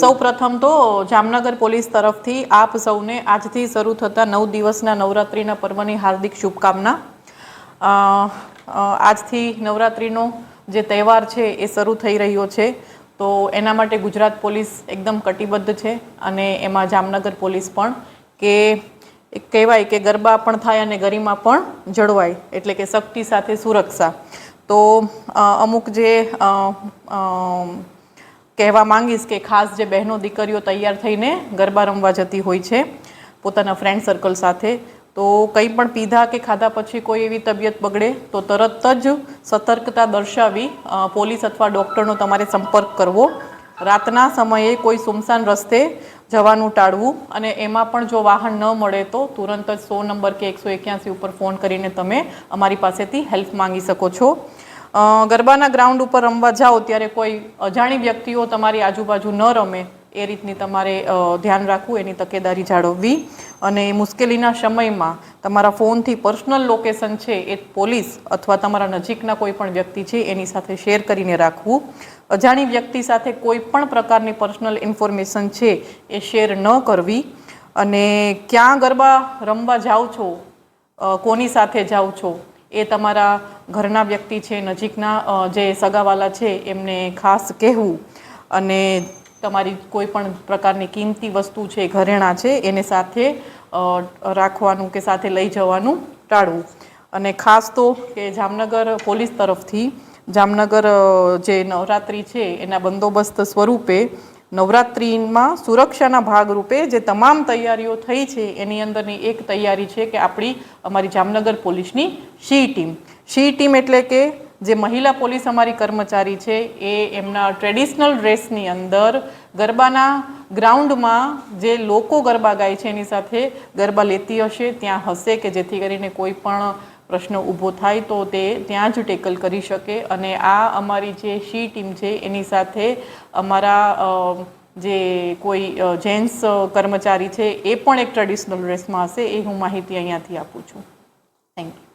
સૌ પ્રથમ તો જામનગર પોલીસ તરફથી આપ સૌને આજથી શરૂ થતા નવ દિવસના નવરાત્રિના પર્વની હાર્દિક શુભકામના. આજથી નવરાત્રિનો જે તહેવાર છે એ શરૂ થઈ રહ્યો છે. તો એના માટે ગુજરાત પોલીસ એકદમ કટિબદ્ધ છે અને એમાં જામનગર પોલીસ પણ કે કહેવાય કે ગરબા પણ થાય અને ગરિમા પણ જળવાય, એટલે કે શક્તિ સાથે સુરક્ષા. તો અમુક જે કહેવા માંગીશ કે ખાસ જે બહેનો દીકરીઓ તૈયાર થઈને ગરબા રમવા જતી હોય છે, પોતાના ફ્રેન્ડ સર્કલ સાથે, તો કંઈ પણ પીધા કે ખાધા પછી કોઈ એવી તબિયત બગડે, તો તરત જ સતર્કતા દર્શાવી પોલીસ અથવા ડૉક્ટરનો તમારે સંપર્ક કરવો. રાતના સમયે કોઈ સુમસાન રસ્તે જવાનું ટાળવું અને એમાં પણ જો વાહન ન મળે તો તુરંત જ સો નંબર કે એકસો એક્યાસી ઉપર ફોન કરીને તમે અમારી પાસેથી હેલ્પ માંગી શકો છો. ગરબાના ગ્રાઉન્ડ ઉપર રમવા જાઓ ત્યારે કોઈ અજાણી વ્યક્તિઓ તમારી આજુબાજુ ન રમે, એ રીતની તમારે ધ્યાન રાખવું, એની તકેદારી જાળવવી. અને મુશ્કેલીના સમયમાં તમારા ફોનથી પર્સનલ લોકેશન છે, એ પોલીસ અથવા તમારા નજીકના કોઈ પણ વ્યક્તિ છે, એની સાથે શેર કરીને રાખવું. અજાણી વ્યક્તિ સાથે કોઈ પણ પ્રકારની પર્સનલ ઇન્ફોર્મેશન છે, એ શેર ન કરવી. અને ક્યાં ગરબા રમવા જાઓ છો કોની સાથે જાઓ છો એ તમારા ઘરના વ્યક્તિ છે, નજીકના જે સગાવાલા છે, એમને ખાસ કહેવું. અને તમારી કોઈ પણ પ્રકારની કિંમતી વસ્તુ છે, ઘરેણાં છે, એને સાથે રાખવાનું કે સાથે લઈ જવાનું ટાળવું. અને ખાસ તો કે જામનગર પોલીસ તરફથી, જામનગર જે નવરાત્રિ છે, એના બંદોબસ્ત સ્વરૂપે નવરાત્રિમાં સુરક્ષાના ભાગરૂપે જે તમામ તૈયારીઓ થઈ છે, એની અંદરની એક તૈયારી છે કે આપણી અમારી જામનગર પોલીસની શી ટીમ. શી ટીમ એટલે કે જે મહિલા પોલીસ અમારી કર્મચારી છે, એ એમના ટ્રેડિશનલ ડ્રેસની અંદર ગરબાના ગ્રાઉન્ડમાં જે લોકો ગરબા ગાય છે, એની સાથે ગરબા લેતી હશે, ત્યાં હશે કે જેથી કરીને કોઈ પણ પ્રશ્ન ઊભો થાય તો તે ત્યાં જ ટેકલ કરી શકે. અને આ અમારી જે શી ટીમ છે, એની સાથે અમારા જે કોઈ જેન્ટ્સ કર્મચારી છે, એ પણ એક ટ્રેડિશનલ ડ્રેસમાં હશે, એ હું માહિતી અહીંયાથી આપું છું. Thank you